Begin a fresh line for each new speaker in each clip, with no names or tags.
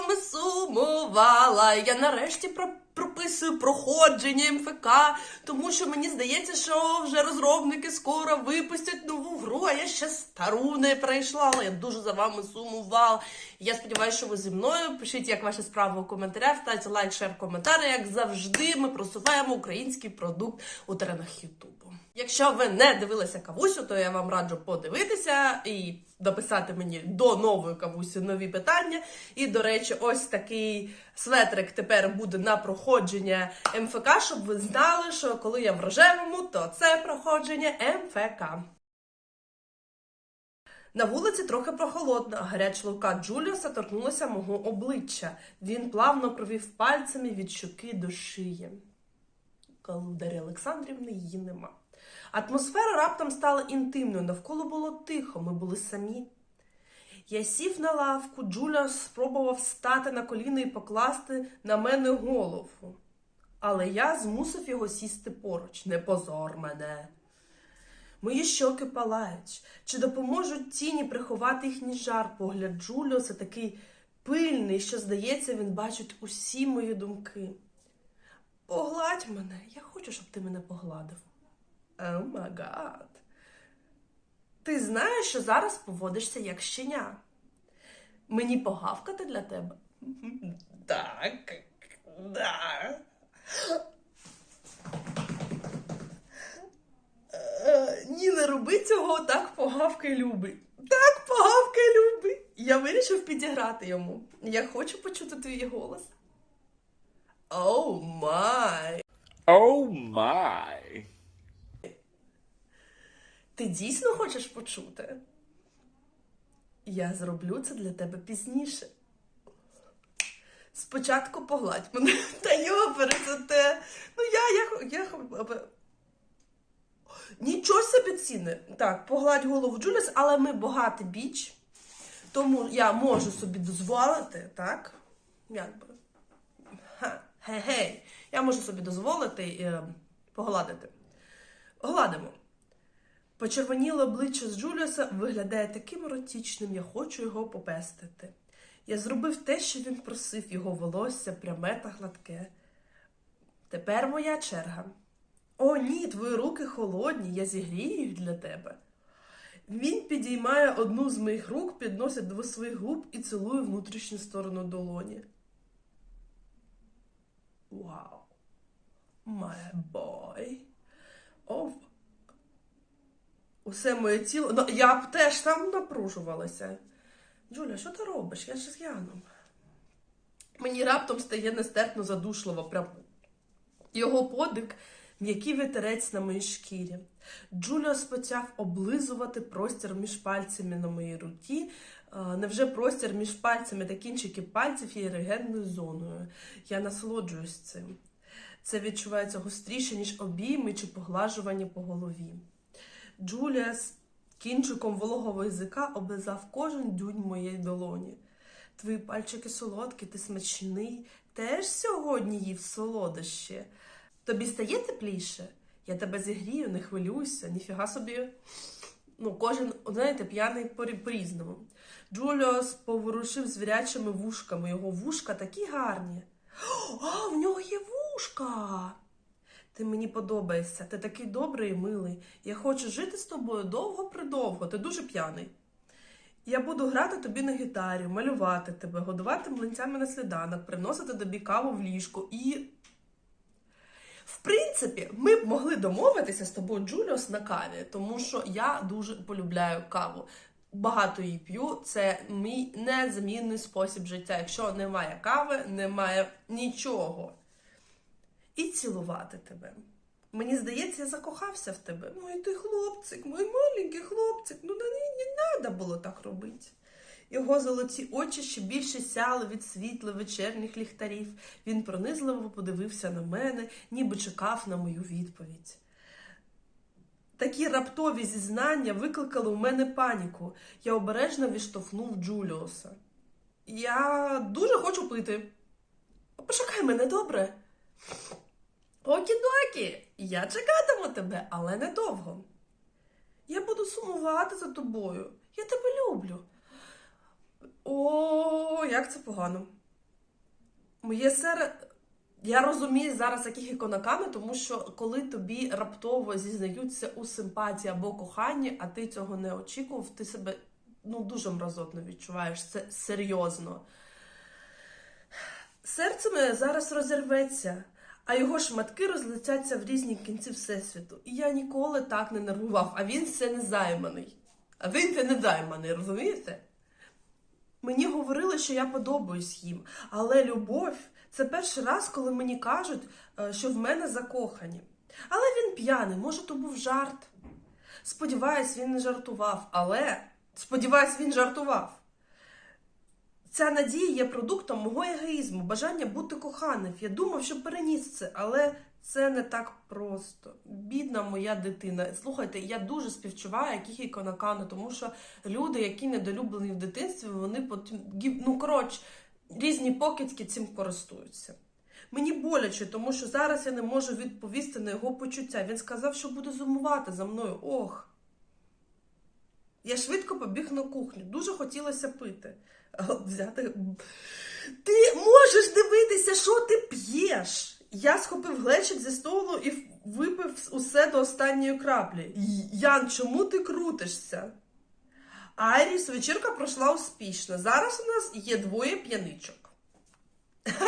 вами сумувала. Я нарешті про- прописую проходження МФК, тому що мені здається, що вже розробники скоро випустять нову гру, а я ще стару не пройшла, але я дуже за вами сумувала. Я сподіваюся, що ви зі мною. Пишіть, як ваші справи у коментарях, ставте лайк, шер, коментарі. Як завжди, ми просуваємо український продукт у теренах Ютубу. Якщо ви не дивилися кавусю, то я вам раджу подивитися і дописати мені до нової кавусі нові питання. І, до речі, ось такий светрик тепер буде на проходження МФК, щоб ви знали, що коли я в рожевому, то це проходження МФК. На вулиці трохи прохолодно, а гаряча рука Джуліуса торкнулася мого обличчя. Він плавно провів пальцями від щоки до шиї. Коли у Дар'ї Олександрівни її нема. Атмосфера раптом стала інтимною, навколо було тихо, ми були самі. Я сів на лавку, Джуліус спробував встати на коліна і покласти на мене голову. Але я змусив його сісти поруч. Не позор мене. Мої щоки палають. Чи допоможуть тіні приховати їхній жар? Погляд Джуліуса такий пильний, що, здається, він бачить усі мої думки. Погладь мене, я хочу, щоб ти мене погладив. О май гад. Ти знаєш, що зараз поводишся як щеня. Мені погавкати для тебе? Так. Да. Е, Ні, не роби цього, так погавкай любий. Так, погавкай любий. Я вирішив підіграти йому. Я хочу почути твій голос. Оу май.
Oh my.
Ти дійсно хочеш почути? Я зроблю це для тебе пізніше. Спочатку погладь мене. Та йопери, це те. Ну я, я, я, я... Нічого собі ціни. Так, погладь голову Джуліс, але ми багатий біч. Тому я можу собі дозволити, так? Якби. Ха, Гей-гей. Я можу собі дозволити е, погладити. Гладимо. Почервоніле обличчя з Джуліуса виглядає таким еротичним, я хочу його попестити. Я зробив те, що він просив, його волосся пряме та гладке. Тепер моя черга. О, ні, твої руки холодні, я зігрію їх для тебе. Він підіймає одну з моїх рук, підносить до своїх губ і цілує внутрішню сторону долоні. Вау. My boy. О, Усе моє тіло. Ну, я б теж там напружувалася. Джуля, що ти робиш? Я ж з Яном. Мені раптом стає нестерпно задушливо. Прям його подик, м'який вітерець на моїй шкірі. Джуліус почав облизувати простір між пальцями на моїй руці. Невже простір між пальцями та кінчики пальців є ерогенною зоною? Я насолоджуюсь цим. Це відчувається гостріше, ніж обійми чи поглажування по голові. Джуліас кінчиком вологого язика облизав кожен дюнь моєї долоні. Твої пальчики солодкі, ти смачний, теж сьогодні їв солодощі. Тобі стає тепліше? Я тебе зігрію, не хвилюйся, ніфіга собі. Ну, кожен, знаєте, п'яний по- по-різному. Джуліус поворушив звірячими вушками. Його вушка такі гарні. А, в нього є вушка. Ти мені подобаєшся, ти такий добрий і милий. Я хочу жити з тобою довго-придовго, ти дуже п'яний. Я буду грати тобі на гітарі, малювати тебе, годувати млинцями на сніданок, приносити тобі каву в ліжку і. В принципі, ми б могли домовитися з тобою, Джуліус, на каві, тому що я дуже полюбляю каву. Багато її п'ю, це мій незамінний спосіб життя. Якщо немає кави, немає нічого і цілувати тебе. Мені здається, я закохався в тебе. Мой ти хлопчик, мой маленький хлопчик. Ну не, не треба було так робити. Його золоті очі ще більше сяли від світла вечірніх ліхтарів. Він пронизливо подивився на мене, ніби чекав на мою відповідь. Такі раптові зізнання викликали у мене паніку. Я обережно відштовхнув Джуліуса. Я дуже хочу пити. Почекай мене, добре? Окі-докі, я чекатиму тебе, але недовго. Я буду сумувати за тобою. Я тебе люблю. О, як це погано. Моє серце. Я розумію зараз, яких іконоками, тому що коли тобі раптово зізнаються у симпатії або коханні, а ти цього не очікував, ти себе ну, дуже мразотно відчуваєш. Це серйозно. Серце моє зараз розірветься, а його шматки розлетяться в різні кінці Всесвіту. І я ніколи так не нервував, а він все не займаний. А він це не займаний, розумієте? Мені говорили, що я подобаюсь їм, але любов це перший раз, коли мені кажуть, е, що в мене закохані. Але він п'яний, може, то був жарт. Сподіваюсь, він не жартував, але сподіваюсь, він жартував. Ця надія є продуктом мого егоїзму, бажання бути коханим. Я думав, що переніс це, але це не так просто. Бідна моя дитина. Слухайте, я дуже співчуваю, яких іконокану, тому що люди, які недолюблені в дитинстві, вони потім ну коротше, різні покидьки цим користуються. Мені боляче, тому що зараз я не можу відповісти на його почуття. Він сказав, що буде сумувати за мною. Ох. Я швидко побіг на кухню. Дуже хотілося пити. Взяти. Ти можеш дивитися, що ти п'єш. Я схопив глечик зі столу і випив усе до останньої краплі. Ян, чому ти крутишся? Айріс, вечірка пройшла успішно. Зараз у нас є двоє п'яничок.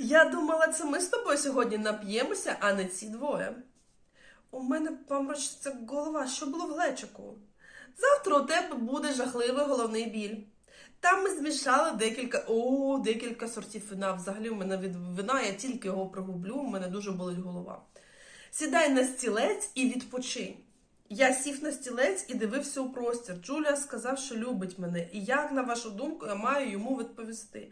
Я думала, це ми з тобою сьогодні нап'ємося, а не ці двоє. У мене помрачиться голова, що було в глечику. Завтра у тебе буде жахливий головний біль. Там ми змішали декілька, о, декілька сортів вина. Взагалі, у мене від вина я тільки його пригублю, у мене дуже болить голова. Сідай на стілець і відпочинь. Я сів на стілець і дивився у простір. Джулія сказав, що любить мене. І як, на вашу думку, я маю йому відповісти?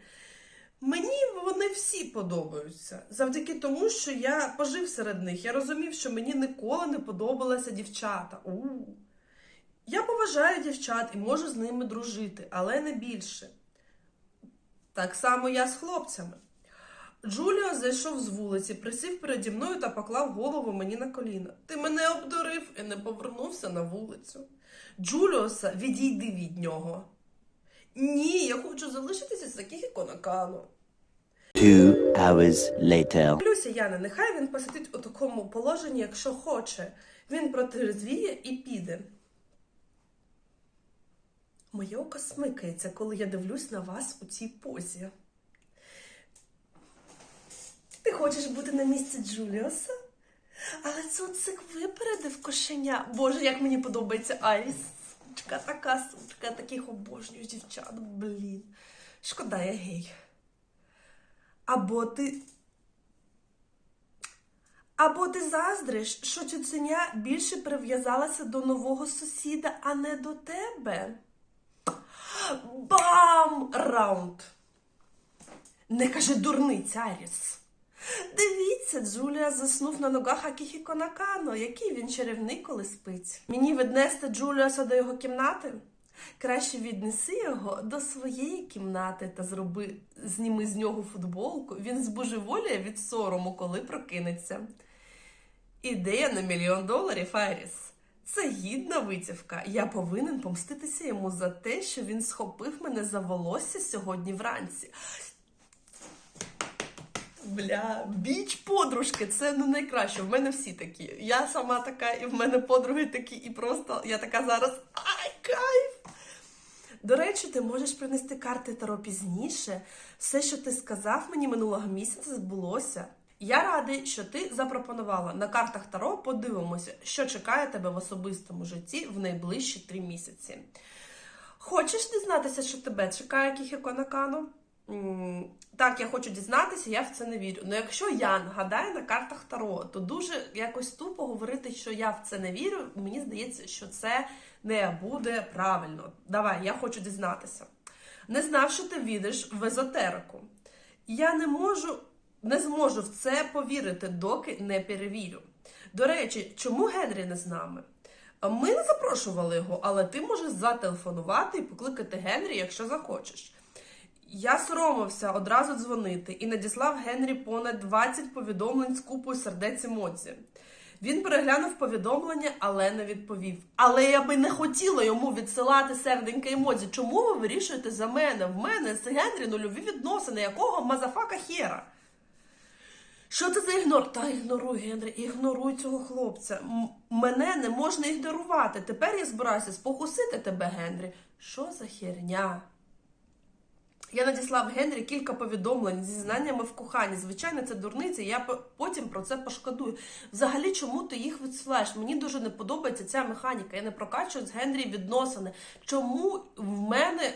Мені вони всі подобаються завдяки тому, що я пожив серед них. Я розумів, що мені ніколи не подобалися дівчата. у Я поважаю дівчат і можу з ними дружити, але не більше. Так само я з хлопцями. Джуліо зайшов з вулиці, присів переді мною та поклав голову мені на коліна. Ти мене обдурив і не повернувся на вулицю. Джуліоса, відійди від нього. Ні, я хочу залишитися з таких іконокану.
Two hours later.
Плюся, Яна, нехай він посидить у такому положенні, якщо хоче. Він протрезвіє і піде. Моє око смикається, коли я дивлюсь на вас у цій позі. Ти хочеш бути на місці Джуліуса? Але цуцик випередив кошеня. Боже, як мені подобається Айріс. Сучка, така сучка, таких обожнюю дівчат, блін. Шкода, я гей. Або ти. Або ти заздриш, що цуценя більше прив'язалася до нового сусіда, а не до тебе. Бам! Раунд. Не кажи дурниць, Аріс. Дивіться, Джулія заснув на ногах Акіхіко Накано. Який він чарівний, коли спить. Мені віднести Джуліаса до його кімнати? Краще віднеси його до своєї кімнати та зроби зніми з нього футболку. Він збожеволіє від сорому, коли прокинеться. Ідея на мільйон доларів, Айріс. Це гідна витівка. Я повинен помститися йому за те, що він схопив мене за волосся сьогодні вранці. Бля, біч подружки, це ну найкраще. В мене всі такі. Я сама така, і в мене подруги такі, і просто я така зараз. Ай, кайф! До речі, ти можеш принести карти Таро пізніше. Все, що ти сказав мені минулого місяця, збулося. Я радий, що ти запропонувала на картах Таро. Подивимося, що чекає тебе в особистому житті в найближчі три місяці. Хочеш дізнатися, що тебе чекає Кіхіко Накану? М, Так, я хочу дізнатися, я в це не вірю. Ну якщо Ян гадає на картах Таро, то дуже якось тупо говорити, що я в це не вірю. Мені здається, що це не буде правильно. Давай, я хочу дізнатися. Не знав, що ти віриш в езотерику. Я не можу, не зможу в це повірити, доки не перевірю. До речі, чому Генрі не з нами? Ми не запрошували його, але ти можеш зателефонувати і покликати Генрі, якщо захочеш. Я соромився одразу дзвонити і надіслав Генрі понад 20 повідомлень з купою сердець емоцій. Він переглянув повідомлення, але не відповів. Але я би не хотіла йому відсилати серденька емодзі. Чому ви вирішуєте за мене? В мене з Генрі нульові відносини, якого мазафака хера? Що це за ігнор? Та ігноруй, Генрі, ігноруй цього хлопця. М- мене не можна ігнорувати. Тепер я збираюся спокусити тебе, Генрі. Що за херня? Я надіслав Генрі кілька повідомлень зі знаннями в коханні. Звичайно, це дурниця, я потім про це пошкодую. Взагалі, чому ти їх відсилаєш? Мені дуже не подобається ця механіка. Я не прокачую з Генрі відносини. Чому в мене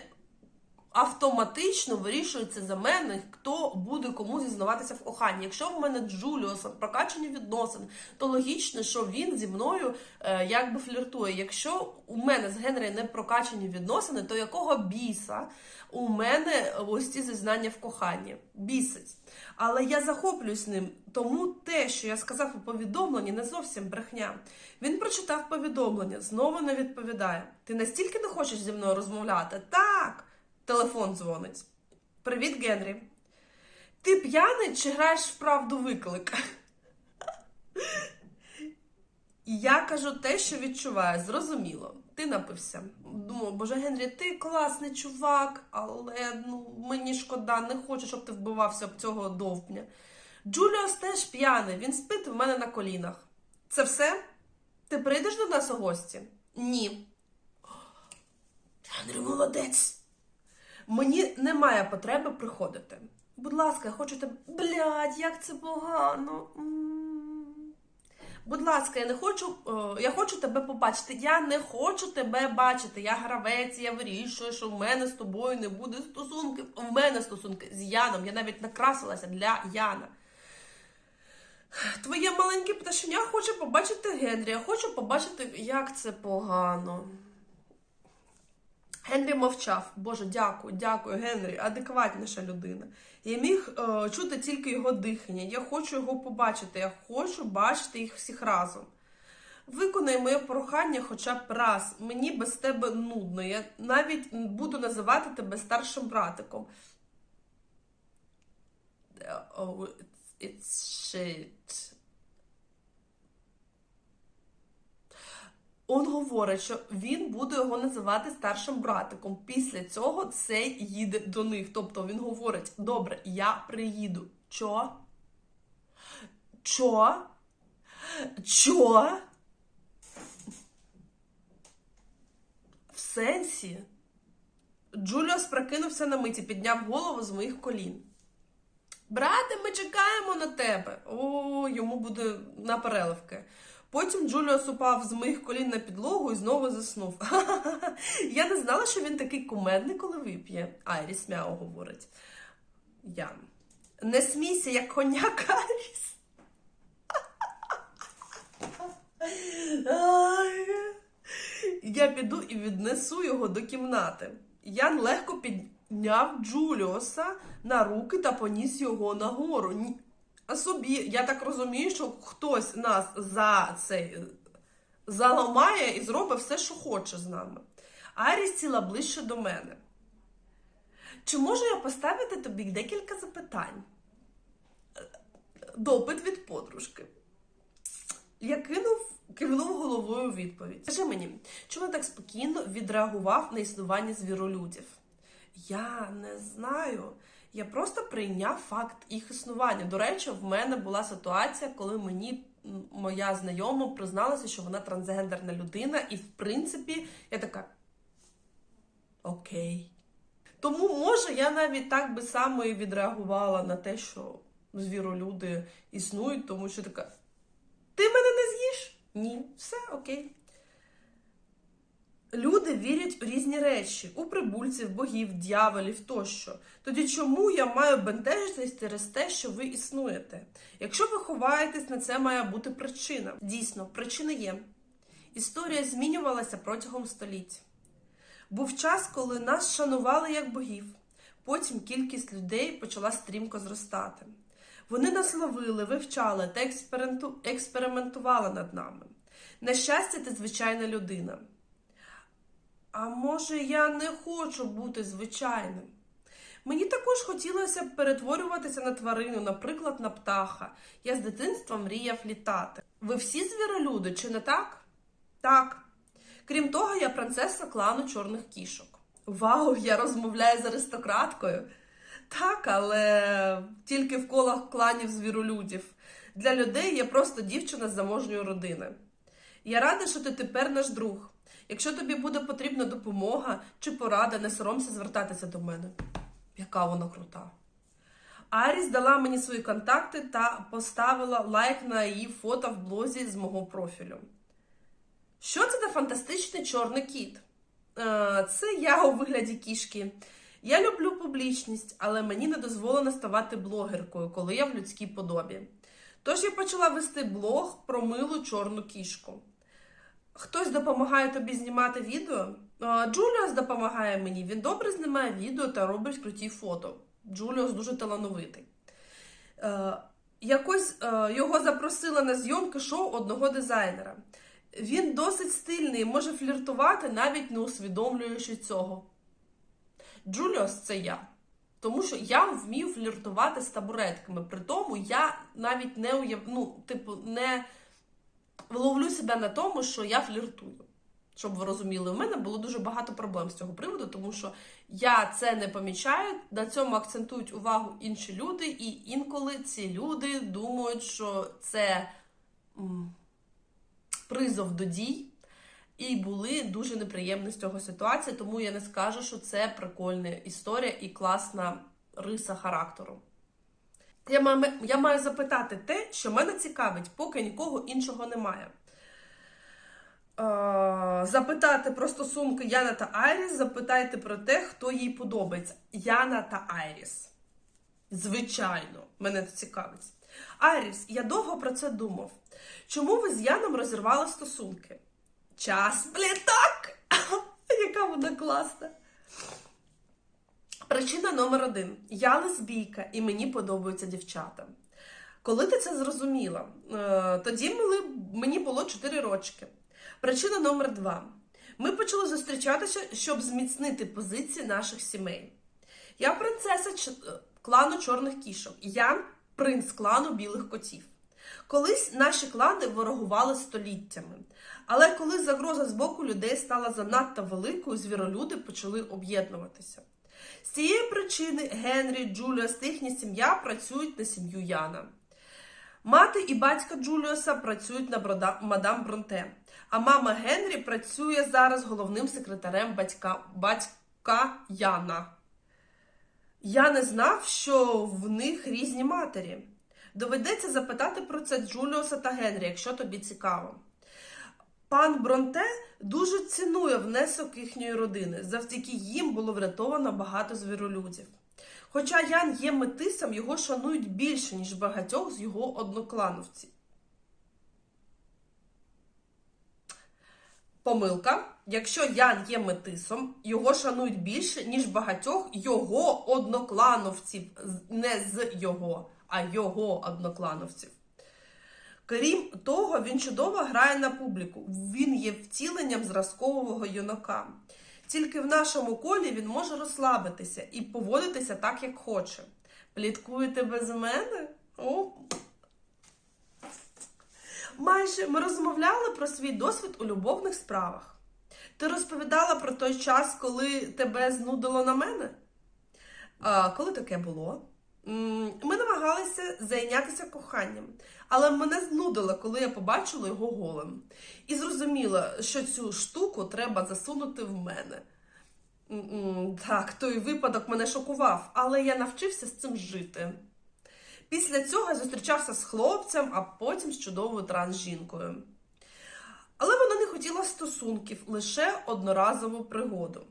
автоматично вирішується за мене, хто буде кому зізнаватися в коханні. Якщо в мене Джуліус прокачані відносини, то логічно, що він зі мною е, якби фліртує. Якщо у мене з Генрі не прокачані відносини, то якого біса у мене ось ці зізнання в коханні? Бісить. Але я захоплююсь ним, тому те, що я сказав у повідомленні, не зовсім брехня. Він прочитав повідомлення, знову не відповідає. Ти настільки не хочеш зі мною розмовляти? Так. Телефон дзвонить. Привіт, Генрі. Ти п'яний чи граєш в правду виклик? Я кажу те, що відчуваю, зрозуміло. Ти напився. Думаю, боже Генрі, ти класний чувак, але ну, мені шкода, не хочу, щоб ти вбивався об цього довбня. Джуліус теж п'яний, він спить в мене на колінах. Це все? Ти прийдеш до нас у гості? Ні. Генрі, молодець. Мені немає потреби приходити. Будь ласка, тебе. Блядь, як це погано. Будь ласка, я не хочу. е, я хочу тебе побачити. Я не хочу тебе бачити. Я гравець, я вирішую, що в мене з тобою не буде стосунків. В мене стосунки з Яном. Я навіть накрасилася для Яна. Твоє маленьке пташеня хоче побачити Генрі. Я хочу побачити, як це погано. Генрі мовчав. Боже, дякую, дякую, Генрі, адекватніша людина. Я міг е, чути тільки його дихання. Я хочу його побачити. Я хочу бачити їх всіх разом. Виконай моє прохання хоча б раз. Мені без тебе нудно. Я навіть буду називати тебе старшим братиком. Oh, it's shit. Он говорить, що він буде його називати старшим братиком. Після цього цей їде до них. Тобто він говорить: добре, я приїду. Чо? Чо? Чо? В сенсі? Джуліус прокинувся на миті, підняв голову з моїх колін. Брате, ми чекаємо на тебе. О, йому буде на переливки. Потім Джуліус упав з моїх колін на підлогу і знову заснув. Я не знала, що він такий кумедний, коли вип'є. Айріс мяу говорить. Ян. Не смійся, як коняк Айріс. Я піду і віднесу його до кімнати. Ян легко підняв Джуліуса на руки та поніс його нагору. Собі, я так розумію, що хтось нас за цей заламає і зробить все, що хоче з нами. Аріс сіла ближче до мене. Чи можу я поставити тобі декілька запитань? Допит від подружки. Я кинув, кивнув головою відповідь. Скажи мені, чому так спокійно відреагував на існування звіролюдів? Я не знаю. Я просто прийняв факт їх існування. До речі, в мене була ситуація, коли мені моя знайома призналася, що вона трансгендерна людина, і в принципі я така. Окей. Тому, може, я навіть так би само і відреагувала на те, що звіролюди існують, тому що така. Ти мене не з'їш? Ні, все окей. Люди вірять у різні речі, у прибульців, богів, дьяволів тощо. Тоді чому я маю бентежитись через те, що ви існуєте? Якщо ви ховаєтесь, на це має бути причина. Дійсно, причина є. Історія змінювалася протягом століть. Був час, коли нас шанували як богів. Потім кількість людей почала стрімко зростати. Вони нас ловили, вивчали та експерименту- експериментували над нами. На щастя, ти звичайна людина. А може, я не хочу бути звичайним? Мені також хотілося б перетворюватися на тварину, наприклад, на птаха. Я з дитинства мріяв літати. Ви всі звіролюди, чи не так? Так. Крім того, я принцеса клану чорних кішок. Вау, я розмовляю з аристократкою. Так, але тільки в колах кланів звіролюдів. Для людей я просто дівчина з заможньої родини. Я рада, що ти тепер наш друг. Якщо тобі буде потрібна допомога чи порада, не соромся звертатися до мене. Яка вона крута. Аріс дала мені свої контакти та поставила лайк на її фото в блозі з мого профілю. Що це за фантастичний чорний кіт? Е, Це я у вигляді кішки. Я люблю публічність, але мені не дозволено ставати блогеркою, коли я в людській подобі. Тож я почала вести блог про милу чорну кішку. Хтось допомагає тобі знімати відео? Джуліус допомагає мені. Він добре знімає відео та робить круті фото. Джуліус дуже талановитий. Е, Якось е, його запросили на зйомки шоу одного дизайнера. Він досить стильний, може фліртувати, навіть не усвідомлюючи цього. Джуліус це я. Тому що я вмію фліртувати з табуретками. При тому я навіть не уяв... ну, типу, не ловлю себе на тому, що я фліртую. Щоб ви розуміли, у мене було дуже багато проблем з цього приводу, тому що я це не помічаю, на цьому акцентують увагу інші люди, і інколи ці люди думають, що це призов до дій, і були дуже неприємні з цього ситуації, тому я не скажу, що це прикольна історія і класна риса характеру. Я маю, я маю запитати те, що мене цікавить, поки нікого іншого немає. Е, запитати про стосунки Яна та Айріс, запитайте про те, хто їй подобається. Яна та Айріс. Звичайно, мене це цікавить. Айріс, я довго про це думав. Чому ви з Яном розірвали стосунки? Час пліток! Яка вона класна. Причина номер один. Я лесбійка і мені подобаються дівчата. Коли ти це зрозуміла? Е, Тоді мені було 4 рочки. Причина номер два. Ми почали зустрічатися, щоб зміцнити позиції наших сімей. Я принцеса е, клану чорних кішок. Ян принц клану білих котів. Колись наші клани ворогували століттями. Але коли загроза з боку людей стала занадто великою, звіролюди почали об'єднуватися. З цієї причини Генрі, Джуліус та їхня сім'я працюють на сім'ю Яна. Мати і батько Джуліуса працюють на брода- мадам Бронте, а мама Генрі працює зараз головним секретарем батька, батька Яна. Я не знав, що в них різні матері. Доведеться запитати про це Джуліуса та Генрі, якщо тобі цікаво. Пан Бронте дуже цінує внесок їхньої родини. Завдяки їм було врятовано багато звіролюдів. Хоча Ян є метисом, його шанують більше, ніж багатьох з його одноклановців. Помилка. Якщо Ян є метисом, його шанують більше, ніж багатьох його одноклановців. Не з його, а його одноклановців. Крім того, він чудово грає на публіку. Він є втіленням зразкового юнака. Тільки в нашому колі він може розслабитися і поводитися так, як хоче. Пліткуєте без мене? О. Майже ми розмовляли про свій досвід у любовних справах. Ти розповідала про той час, коли тебе знудило на мене? А, коли таке було? Ми намагалися зайнятися коханням, але мене знудило, коли я побачила його голим. І зрозуміла, що цю штуку треба засунути в мене. Так, той випадок мене шокував, але я навчився з цим жити. Після цього я зустрічався з хлопцем, а потім з чудовою транс-жінкою. Але вона не хотіла стосунків, лише одноразову пригоду.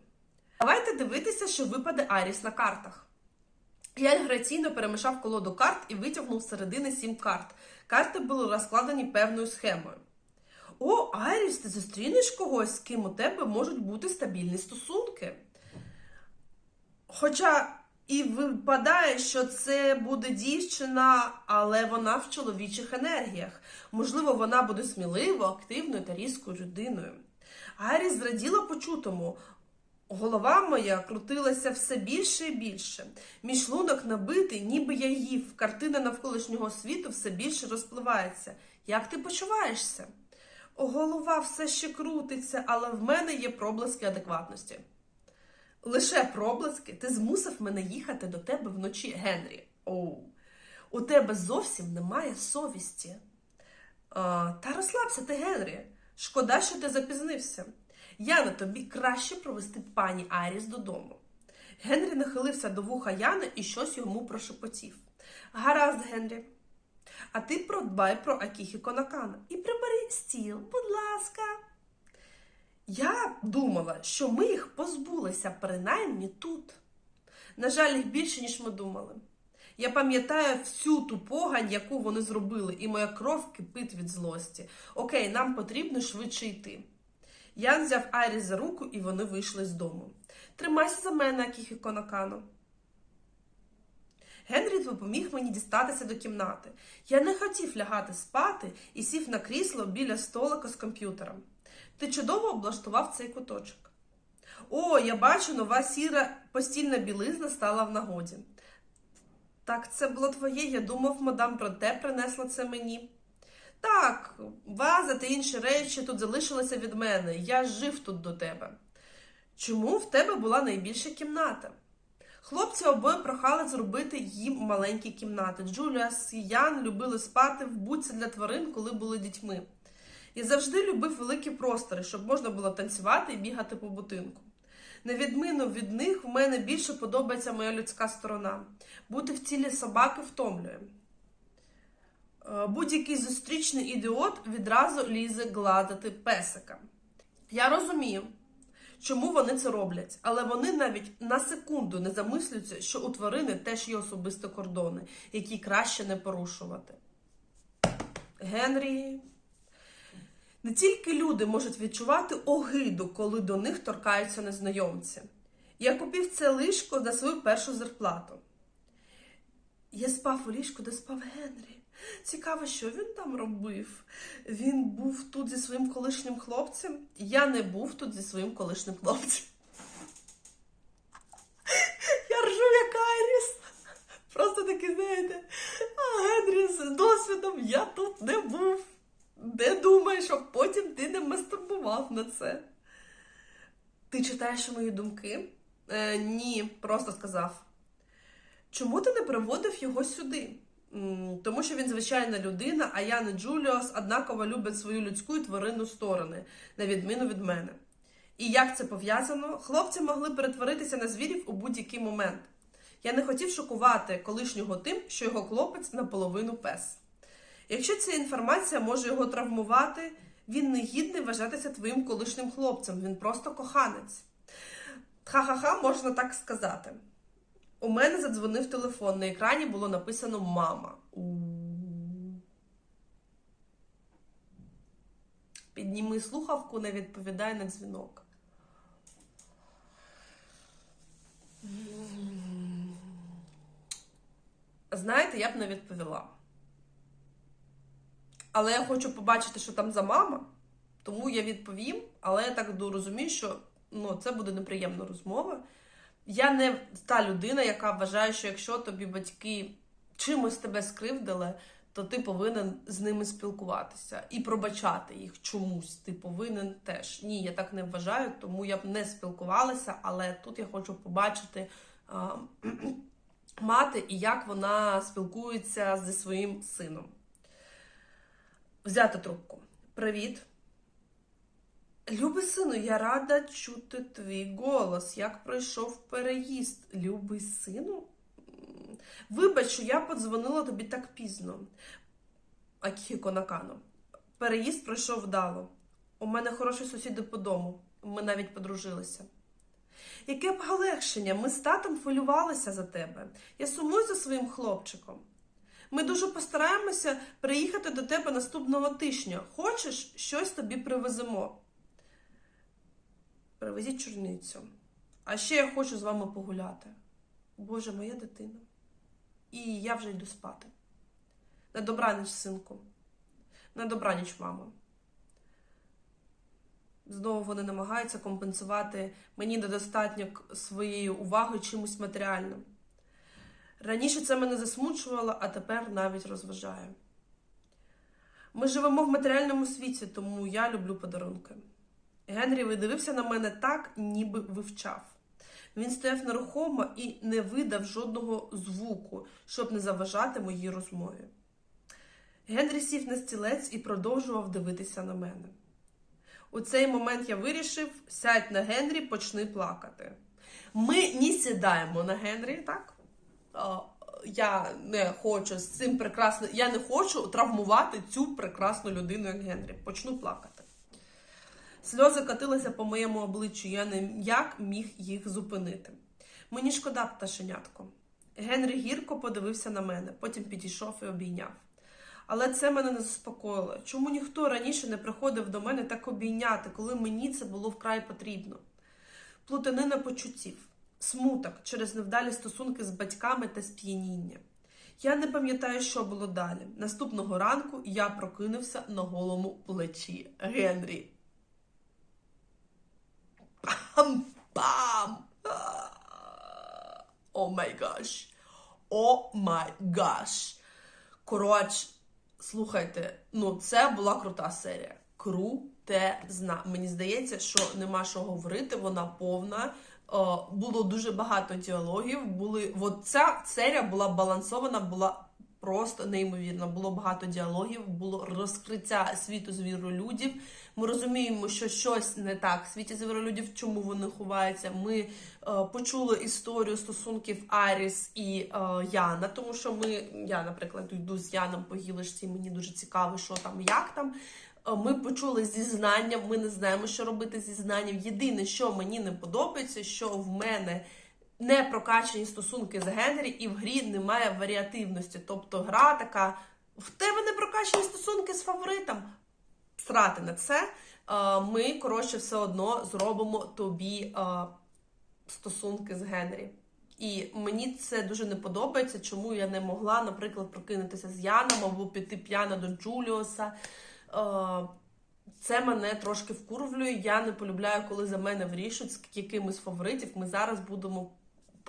Давайте дивитися, що випаде Аріс на картах. Я граційно перемішав колоду карт і витягнув з середини сім карт. Карти були розкладені певною схемою. О, Айріс, ти зустрінеш когось, з ким у тебе можуть бути стабільні стосунки. Хоча і випадає, що це буде дівчина, але вона в чоловічих енергіях. Можливо, вона буде сміливо, активною та різкою людиною. Айріс зраділа почутому. Голова моя крутилася все більше і більше. Мій шлунок набитий, ніби я їв. Картина навколишнього світу все більше розпливається. Як ти почуваєшся? Голова все ще крутиться, але в мене є проблиски адекватності. Лише проблиски ти змусив мене їхати до тебе вночі, Генрі. Оу. У тебе зовсім немає совісті. А, та розслабся ти, Генрі. Шкода, що ти запізнився. Яна, тобі краще провести пані Аріс додому. Генрі нахилився до вуха Яни і щось йому прошепотів. Гаразд, Генрі. А ти продбай про Акіхіко Накана і прибери стіл, будь ласка. Я думала, що ми їх позбулися принаймні тут. На жаль, їх більше, ніж ми думали. Я пам'ятаю всю ту погань, яку вони зробили, і моя кров кипить від злості. Окей, нам потрібно швидше йти. Ян взяв Айріс за руку, і вони вийшли з дому. Тримайся за мене, Акіхіко Накано. Генрі допоміг мені дістатися до кімнати. Я не хотів лягати спати і сів на крісло біля столика з комп'ютером. Ти чудово облаштував цей куточок. О, я бачу, нова сіра постільна білизна стала в нагоді. Так, це було твоє, я думав, мадам Бронте принесла це мені. Так, ваза та інші речі тут залишилися від мене. Я жив тут до тебе. Чому в тебе була найбільша кімната? Хлопці обоє прохали зробити їм маленькі кімнати. Джуліас і Ян любили спати в будці для тварин, коли були дітьми. Я завжди любив великі простори, щоб можна було танцювати і бігати по будинку. На відміну від них, в мене більше подобається моя людська сторона. Бути в тілі собаки втомлює. Е, Будь-який зустрічний ідіот відразу лізе гладити песика. Я розумію, чому вони це роблять, але вони навіть на секунду не замислюються, що у тварини теж є особисті кордони, які краще не порушувати. Генрі. Не тільки люди можуть відчувати огиду, коли до них торкаються незнайомці. Я купив це ліжко за свою першу зарплату. Я спав у ліжку, де спав Генрі. Цікаво, що він там робив. Він був тут зі своїм колишнім хлопцем. Я не був тут зі своїм колишнім хлопцем. Я ржу, як Айріс. Просто таки, знаєте, а Генрі з досвідом я тут не був. Не думай, щоб потім ти не мастурбував на це. Ти читаєш мої думки? Е, ні, просто сказав. Чому ти не приводив його сюди? Тому що він звичайна людина, а Ян і Джуліос однаково люблять свою людську і тваринну сторони, на відміну від мене. І як це пов'язано? Хлопці могли перетворитися на звірів у будь-який момент. Я не хотів шокувати колишнього тим, що його хлопець наполовину пес. Якщо ця інформація може його травмувати, він не гідний вважатися твоїм колишнім хлопцем, він просто коханець. Ха-ха-ха, можна так сказати. У мене задзвонив телефон, на екрані було написано Мама. Підніми слухавку, не відповідай на дзвінок. Знаєте, я б не відповіла. Але я хочу побачити, що там за мама, тому я відповім, але я так розумію, що ну, це буде неприємна розмова. Я не та людина, яка вважає, що якщо тобі батьки чимось тебе скривдили, то ти повинен з ними спілкуватися і пробачати їх чомусь. Ти повинен теж. Ні, я так не вважаю, тому я б не спілкувалася, але тут я хочу побачити а, мати і як вона спілкується зі своїм сином. Взяти трубку. Привіт. Любий сину, я рада чути твій голос. Як пройшов переїзд? Любий сину? Вибач, що я подзвонила тобі так пізно. Акіхіко Накано. Переїзд пройшов вдало. У мене хороші сусіди по дому. Ми навіть подружилися. Яке полегшення, ми з татом хвилювалися за тебе. Я сумую за своїм хлопчиком. Ми дуже постараємося приїхати до тебе наступного тижня. Хочеш, щось тобі привеземо. Привезіть чорницю. А ще я хочу з вами погуляти. Боже, моя дитина. І я вже йду спати. На добраніч, синку. На добраніч, мамо. Знову вони намагаються компенсувати мені недостатньо своєї уваги чимось матеріальним. Раніше це мене засмучувало, а тепер навіть розважає. Ми живемо в матеріальному світі, тому я люблю подарунки. Генрі видивився на мене так, ніби вивчав. Він стояв нерухомо і не видав жодного звуку, щоб не заважати моїй розмові. Генрі сів на стілець і продовжував дивитися на мене. У цей момент я вирішив: сядь на Генрі, почни плакати. Ми не сідаємо на Генрі, так? Я не хочу з цим прекрасно. Я не хочу травмувати цю прекрасну людину, як Генрі. Почну плакати. Сльози катилися по моєму обличчю, я не як міг їх зупинити. Мені шкода, пташенятко. Генрі гірко подивився на мене, потім підійшов і обійняв. Але це мене не заспокоїло. Чому ніхто раніше не приходив до мене так обійняти, коли мені це було вкрай потрібно? Плутанина почуттів, смуток через невдалі стосунки з батьками та сп'яніння. Я не пам'ятаю, що було далі. Наступного ранку я прокинувся на голому плечі Генрі. Пам-пам! О май гаш! О май гаш! Коротше, слухайте, ну це була крута серія. Крутезна. Мені здається, що нема що говорити, вона повна. Було дуже багато діалогів. Були, от ця серія була балансована, була просто неймовірна. Було багато діалогів, було розкриття світу звіролюдів. Ми розуміємо, що щось не так в світі звіролюдів, чому вони ховаються. Ми е, почули історію стосунків Аріс і е, Яна, тому що ми, я, наприклад, йду з Яном по гілочці, мені дуже цікаво, що там, як там. Е, Ми почули зізнання, ми не знаємо, що робити зі знанням. Єдине, що мені не подобається, що в мене не прокачані стосунки з Генрі, і в грі немає варіативності. Тобто гра така: в тебе не прокачані стосунки з фаворитом. Срати на це. Е, Ми, коротше, все одно зробимо тобі е, стосунки з Генрі. І мені це дуже не подобається, чому я не могла, наприклад, прокинутися з Яном або піти п'яна до Джуліуса. Е, Це мене трошки вкурвлює. Я не полюбляю, коли за мене вирішують з якимось фаворитів. Ми зараз будемо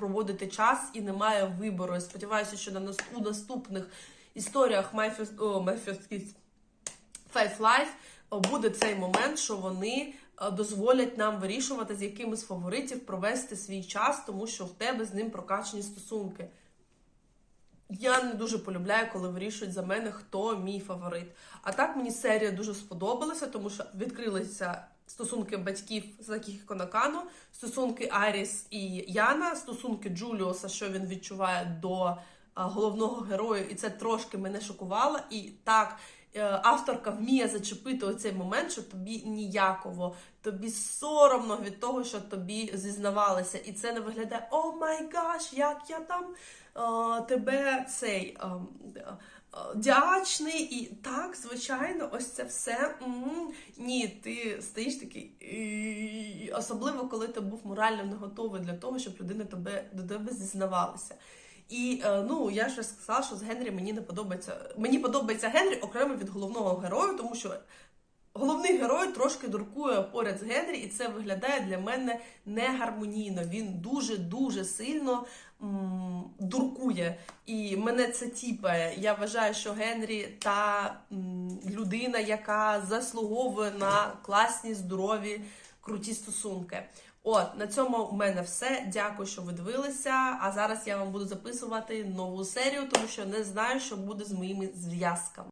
проводити час і немає вибору. Я сподіваюся, що на нас- у наступних історіях Kiss Five Life буде цей момент, що вони е, дозволять нам вирішувати, з якими з фаворитів провести свій час, тому що в тебе з ним прокачані стосунки. Я не дуже полюбляю, коли вирішують за мене, хто мій фаворит. А так мені серія дуже сподобалася, тому що відкрилися стосунки батьків Закі Конакану, стосунки Аріс і Яна, стосунки Джуліуса, що він відчуває до головного героя, і це трошки мене шокувало. І так, е, авторка вміє зачепити оцей момент, що тобі ніяково, тобі соромно від того, що тобі зізнавалися. І це не виглядає о май гаш, як я там е, тебе цей. е, е, Дячний і так, звичайно, ось це все. м, Ні, ти стоїш такий, особливо коли ти був морально не готовий для того, щоб людина тебе до тебе зізнавалася. І ну я ж сказала, що з Генрі мені не подобається. Мені подобається Генрі окремо від головного героя, тому що головний герой трошки дуркує поряд з Генрі, і це виглядає для мене негармонійно. Він дуже дуже сильно м, дуркує. І мене це тіпає. Я вважаю, що Генрі та людина, яка заслуговує на класні, здорові, круті стосунки. От, на цьому в мене все. Дякую, що ви дивилися. А зараз я вам буду записувати нову серію, тому що не знаю, що буде з моїми зв'язками.